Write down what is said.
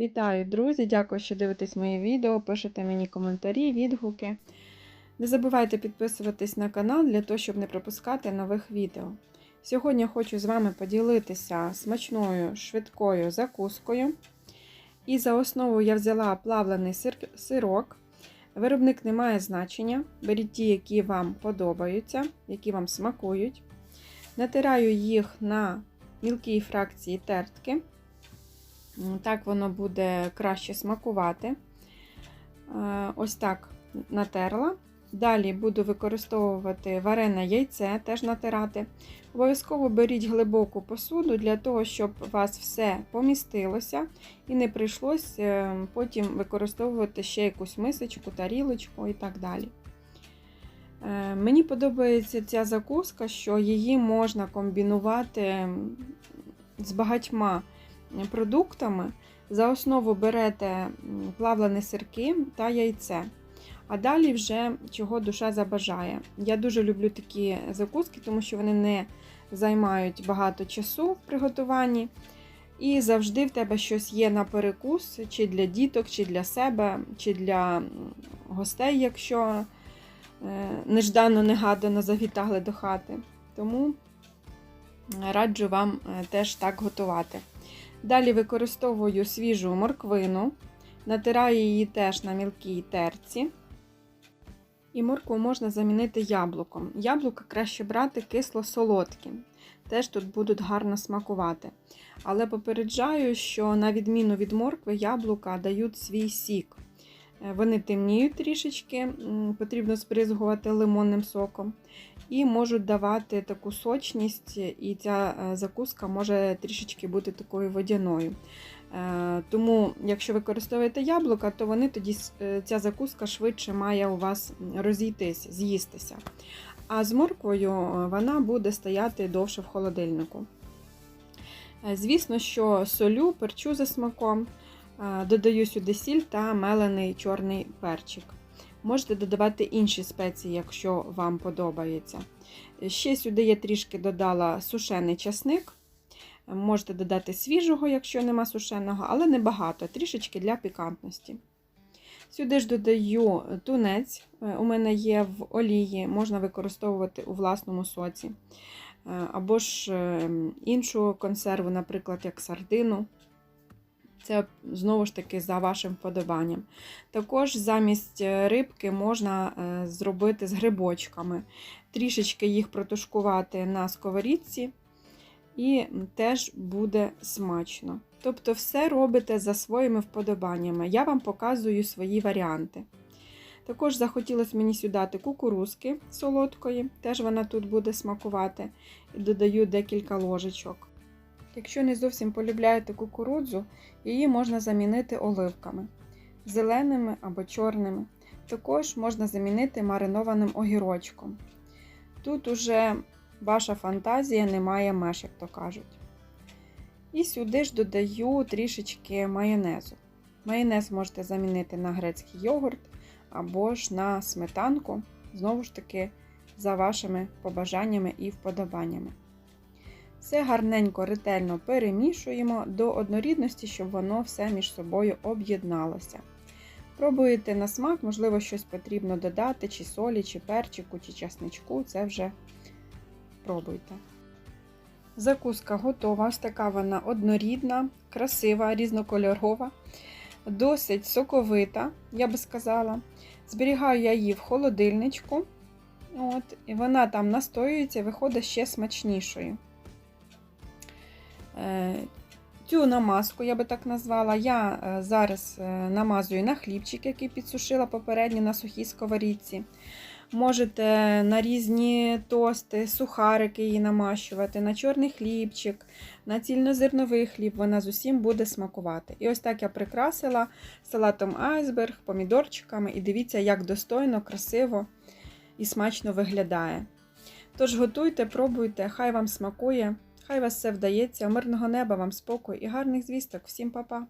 Вітаю, друзі! Дякую, що дивитесь мої відео, пишете мені коментарі, відгуки. Не забувайте підписуватись на канал для того, щоб не пропускати нових відео. Сьогодні хочу з вами поділитися смачною швидкою закускою. І за основу я взяла плавлений сир, сирок. Виробник не має значення. Беріть ті, які вам подобаються, які вам смакують. Натираю їх на мілкій фракції тертки. Так воно буде краще смакувати. Е, Ось так натерла. Далі буду використовувати варене яйце, теж натирати. Обов'язково беріть глибоку посуду для того, щоб у вас все помістилося і не прийшлось е, потім використовувати ще якусь мисочку, тарілочку і так далі. Е, Мені подобається ця закуска, що її можна комбінувати з багатьма продуктами. За основу берете плавлені сирки та яйце. А далі вже чого душа забажає. Я дуже люблю такі закуски, тому що вони не займають багато часу в приготуванні. І завжди в тебе щось є на перекус, чи для діток, чи для себе, чи для гостей, якщо неждано-негадано завітали до хати. Тому раджу вам теж так готувати. Далі використовую свіжу морквину, натираю її теж на мілкій терці. І моркву можна замінити яблуком. Яблука краще брати кисло-солодкі. Теж тут будуть гарно смакувати. Але попереджаю, що на відміну від моркви, яблука дають свій сік. Вони темніють трішечки, потрібно спризгувати лимонним соком. І можуть давати таку сочність, і ця закуска може трішечки бути такою водяною. Тому, якщо використовуєте яблука, то вони тоді ця закуска швидше має у вас розійтись, з'їстися. А з морквою вона буде стояти довше в холодильнику. Звісно, що солю, перчу за смаком, додаю сюди сіль та мелений чорний перчик. Можете додавати інші спеції, якщо вам подобається. Ще сюди я трішки додала сушений часник. Можете додати свіжого, якщо нема сушеного, але небагато, трішечки для пікантності. Сюди ж додаю тунець, у мене є в олії, можна використовувати у власному соці. Або ж іншу консерву, наприклад, як сардину. Це знову ж таки за вашим вподобанням. Також замість рибки можна зробити з грибочками, трішечки їх протушкувати на сковорідці, і теж буде смачно. Тобто, все робите за своїми вподобаннями. Я вам показую свої варіанти. Також захотілося мені сюди кукурузки солодкої, теж вона тут буде смакувати. Додаю декілька ложечок. Якщо не зовсім полюбляєте кукурудзу, її можна замінити оливками, зеленими або чорними. Також можна замінити маринованим огірочком. Тут уже ваша фантазія не має меж, як то кажуть. І сюди ж додаю трішечки майонезу. Майонез можете замінити на грецький йогурт або ж на сметанку, знову ж таки, за вашими побажаннями і вподобаннями. Все гарненько, ретельно перемішуємо до однорідності, щоб воно все між собою об'єдналося. Пробуєте на смак, можливо, щось потрібно додати, чи солі, чи перчику, чи часничку, це вже пробуйте. Закуска готова. Така вона однорідна, красива, різнокольорова, досить соковита, я би сказала. Зберігаю я її в холодильничку. От, І вона там настоюється, виходить ще смачнішою. Цю намазку, я би так назвала, я зараз намазую на хлібчик, який підсушила попередньо на сухій сковорідці. Можете на різні тости, сухарики її намащувати, на чорний хлібчик, на цільнозерновий хліб, вона з усім буде смакувати. І ось так я прикрасила салатом айсберг, помідорчиками, і дивіться, як достойно, красиво і смачно виглядає. Тож готуйте, пробуйте, хай вам смакує. Хай вас все вдається, мирного неба, вам спокою і гарних звісток. Всім па-па!